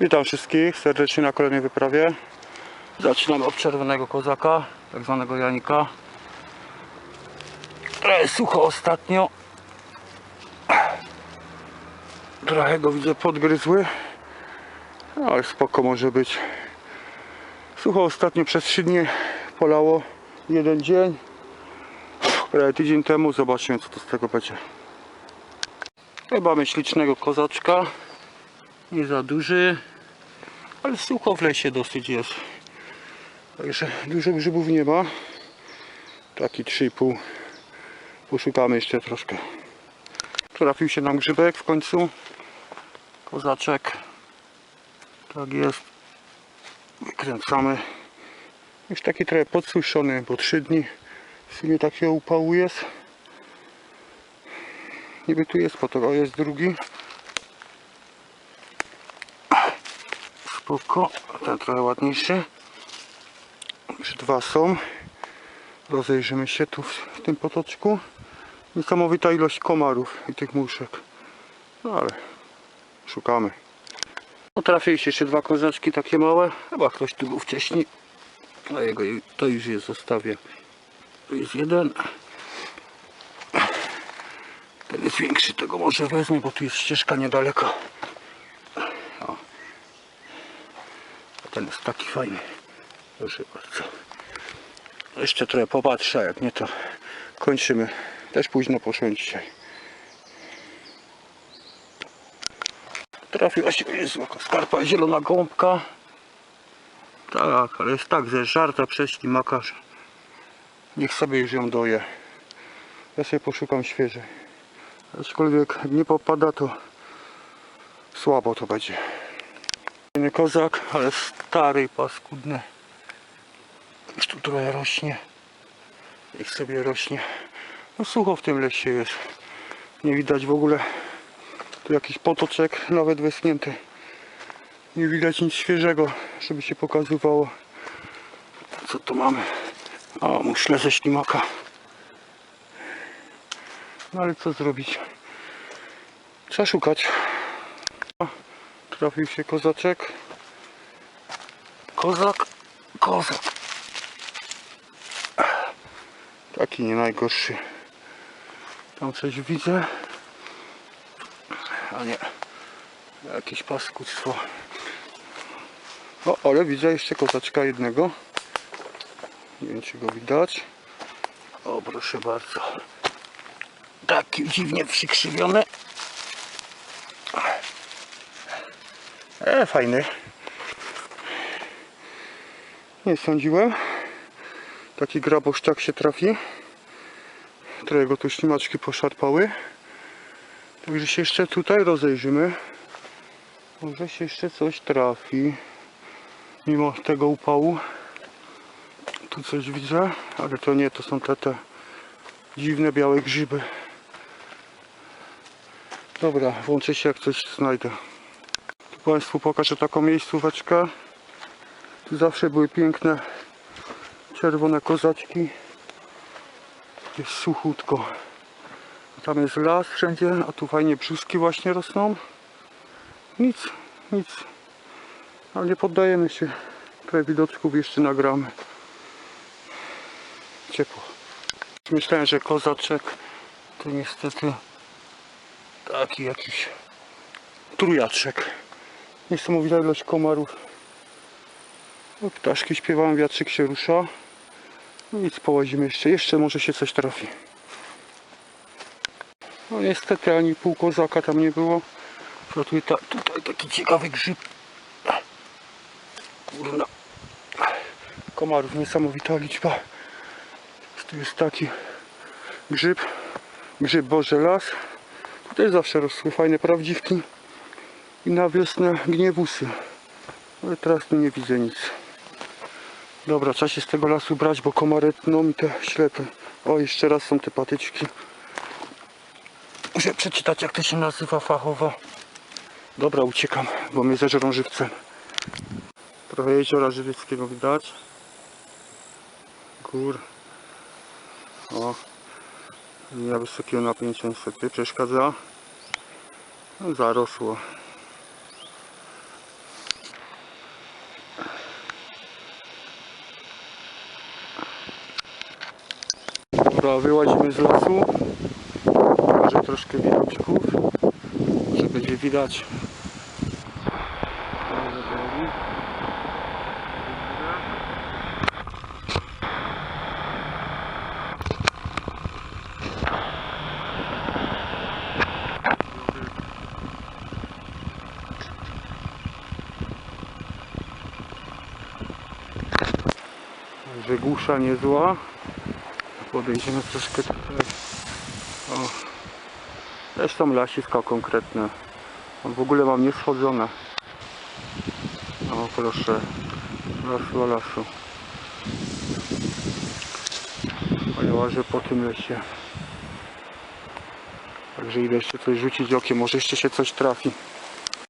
Witam wszystkich serdecznie na kolejnej wyprawie. Zaczynamy od czerwonego kozaka, tak zwanego Janika. Trochę sucho ostatnio. Trochę go widzę podgryzły. Ale spoko może być. Sucho ostatnio przez 3 dni polało. Jeden dzień. Prawie tydzień temu. Zobaczymy co to z tego będzie. Chyba mamy ślicznego kozaczka. Nie za duży. Ale sucho w lesie dosyć jest. Także dużo grzybów nie ma. Taki 3,5. Poszukamy jeszcze troszkę. Trafił się nam grzybek w końcu. Kozaczek. Tak jest. Wykręcamy. Już taki trochę podsuszony, bo 3 dni w sumie takiego upału jest. Niby tu jest potok, o jest drugi. Spoko, ten trochę ładniejszy. Już dwa są. Rozejrzymy się tu w, tym potoczku. Niesamowita ilość komarów i tych muszek. No ale szukamy. No się jeszcze dwa kozaczki takie małe. Chyba ktoś tu był wcześniej. No jego to już jest zostawię. Tu jest jeden. Ten jest większy, tego może wezmę, bo tu jest ścieżka niedaleko. O. A ten jest taki fajny. Bardzo. Jeszcze trochę popatrzę, jak nie to kończymy. Też późno poszłem dzisiaj. Trafiła się jest skarpa zielona gąbka. Tak, ale jest tak zeżarta przez ślimaka, że niech sobie już ją doje. Ja sobie poszukam świeżej. Aczkolwiek nie popada to słabo to będzie. Fajny kozak, ale stary i paskudny. Już tu trochę rośnie. Niech sobie rośnie. No sucho w tym lesie jest. Nie widać w ogóle tu jakiś potoczek nawet wyschnięty. Nie widać nic świeżego, żeby się pokazywało. Co tu mamy? O, muszle ze ślimaka. No ale co zrobić? Trzeba szukać. Trafił się kozaczek. Kozak, kozak. Taki nie najgorszy. Tam coś widzę. A nie. Jakieś paskudztwo. O, ale widzę jeszcze kozaczka jednego. Nie wiem czy go widać. O, proszę bardzo. Taki dziwnie przykrzywiony. E, fajny. Nie sądziłem. Taki graboszczak się trafi. Trochę go tu ślimaczki poszarpały. Także się jeszcze tutaj rozejrzymy. Może się jeszcze coś trafi. Mimo tego upału. Tu coś widzę, ale to nie, to są te, te dziwne białe grzyby. Dobra, włączę się jak coś znajdę. Państwu pokażę taką miejscóweczkę. Tu zawsze były piękne czerwone kozaczki. Jest suchutko. Tam jest las wszędzie, a tu fajnie brzuski właśnie rosną. Nic, nic. Ale nie poddajemy się. Trochę widoczków jeszcze nagramy. Ciepło. Myślałem, że kozaczek to niestety taki jakiś trujaczek. Niesamowita ilość komarów. No, ptaszki śpiewają, wiatrzyk się rusza. No nic, połazimy jeszcze. Jeszcze może się coś trafi. No niestety ani pół kozaka tam nie było. Tutaj, ta, tutaj taki ciekawy grzyb. Kurna. Komarów niesamowita liczba. Tu jest taki grzyb. Grzyb Boże Las. Tutaj zawsze rosły fajne prawdziwki. I na wiosnę gniewusy. Ale teraz tu nie widzę nic. Dobra, trzeba się z tego lasu brać, bo komary tną mi te ślepy. O, jeszcze raz są te patyczki. Muszę przeczytać jak to się nazywa fachowo. Dobra, uciekam, bo mnie zeżerą żywcem. Trochę jeziora żywieckiego widać. Gór. O. Ja wysokiego napięcia niestety przeszkadza. No, zarosło. Dobra, wyłazimy z lasu. Może troszkę widoczków. Może będzie widać. Wygłusza niezła. Podejdziemy troszkę tutaj. O. Też są lasiska konkretne. On w ogóle mam nieschodzone. O proszę. Lasu, lasu. Ale łażę po tym lesie. Także idę jeszcze coś rzucić okiem, może jeszcze się coś trafi.